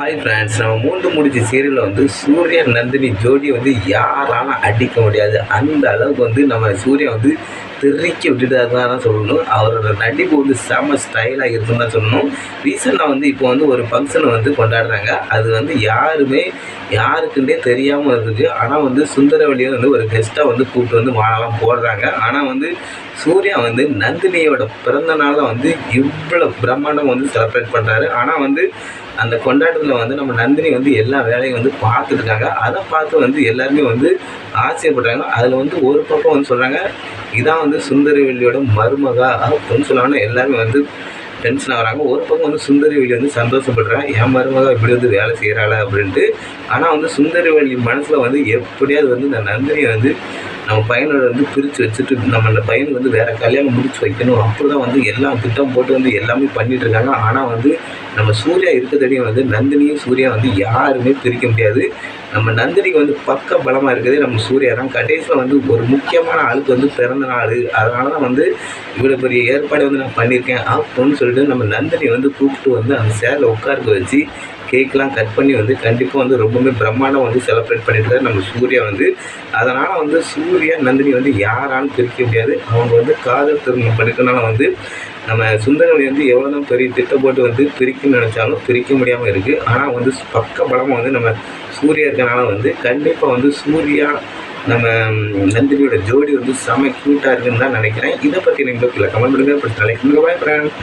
Hi friends நம்ம மூன்று முடிச்சு சீரியலில் வந்து சூர்யா நந்தினி ஜோடி வந்து யாராலும் அடிக்க முடியாது. அந்த அளவுக்கு வந்து நம்ம சூர்யா வந்து திருக்கி விட்டுட்டாரு தான் சொல்லணும். அவரோட நடிப்பு வந்து செம ஸ்டைலாக இருக்குன்னு தான் சொல்லணும். ரீசெண்டாக வந்து இப்போ வந்து ஒரு ஃபங்க்ஷனை வந்து கொண்டாடுறாங்க. அது வந்து யாருமே யாருக்குன்னே தெரியாமல் இருந்துச்சு ஆனால் வந்து சுந்தரவழியை வந்து ஒரு கெஸ்ட்டாக வந்து கூப்பிட்டு வந்து மாலாம் போடுறாங்க. ஆனால் வந்து சூர்யா வந்து நந்தினியோட பிறந்த நாளில் வந்து இவ்வளோ பிரம்மாண்டம் வந்து செலிப்ரேட் பண்ணுறாரு ஆனால் வந்து அந்த கொண்டாட்டத்தில் வந்து நம்ம நந்தினி வந்து எல்லா வேலையும் வந்து பார்த்துட்டு இருக்காங்க. அதை பார்த்து வந்து எல்லாருமே வந்து ஆசைப்படுறாங்க அதில் வந்து ஒரு பக்கம் வந்து சொல்கிறாங்க இதான் வந்து சுந்தரவெளியோட மருமகா அப்படின்னு சொல்லாமல் எல்லாருமே வந்து டென்ஷன் ஆகிறாங்க. ஒரு பக்கம் வந்து சுந்தரவெளி வந்து சந்தோஷப்படுறாங்க. என் மருமகா இப்படி வந்து வேலை செய்கிறாள அப்படின்ட்டு. ஆனால் வந்து சுந்தரவெளி மனசில் வந்து எப்படியாவது வந்து இந்த நந்தினியை வந்து நம்ம பையனோட வந்து பிரித்து வச்சுட்டு நம்ம அந்த பையனுக்கு வந்து வேறு கல்யாணம் முடிச்சு வைக்கணும். அப்படி தான் வந்து எல்லா திட்டம் போட்டு வந்து எல்லாமே பண்ணிட்டு இருக்காங்க. ஆனால் வந்து நம்ம சூர்யா இருக்கிறதையும் வந்து நந்தினியும் சூர்யா வந்து யாருமே பிரிக்க முடியாது. நம்ம நந்தினிக்கு வந்து பக்க பலமாக இருக்கிறதே நம்ம சூர்யா தான். கடைசியில் வந்து ஒரு முக்கியமான ஆளுக்கு வந்து பிறந்த நாள். அதனால தான் வந்து இவ்வளோ பெரிய ஏற்பாடு வந்து நான் பண்ணியிருக்கேன் அப்படின்னு சொல்லிட்டு நம்ம நந்தினி வந்து கூப்பிட்டு வந்து அந்த சேரில் உட்காருக்க வச்சு கேக்லாம் கட் பண்ணி வந்து கண்டிப்பாக வந்து ரொம்பவுமே பிரம்மாண்டம் வந்து செலிப்ரேட் பண்ணியிருக்காரு நம்ம சூர்யா வந்து. அதனால் வந்து சூ சூர்யா நந்தினி வந்து யாராலும் பிரிக்க முடியாது. அவங்க வந்து காதல் திருமணம் பண்ணிக்கிறனால வந்து நம்ம சுந்தரவழி வந்து எவ்வளோ தான் பெரிய திட்டம் போட்டு வந்து பிரிக்கணும்னு நினச்சாலும் பிரிக்க முடியாமல் இருக்குது ஆனால் வந்து பக்க பலமாக வந்து நம்ம சூர்யா இருக்கனால வந்து கண்டிப்பாக வந்து சூர்யா நம்ம நந்தினியோட ஜோடி வந்து செம க்யூட்டாக இருக்குன்னு தான் நினைக்கிறேன். இதை பற்றி நீங்கள் கமெண்ட் பண்ணுங்கள் லைக் பாய் ஃப்ரெண்ட்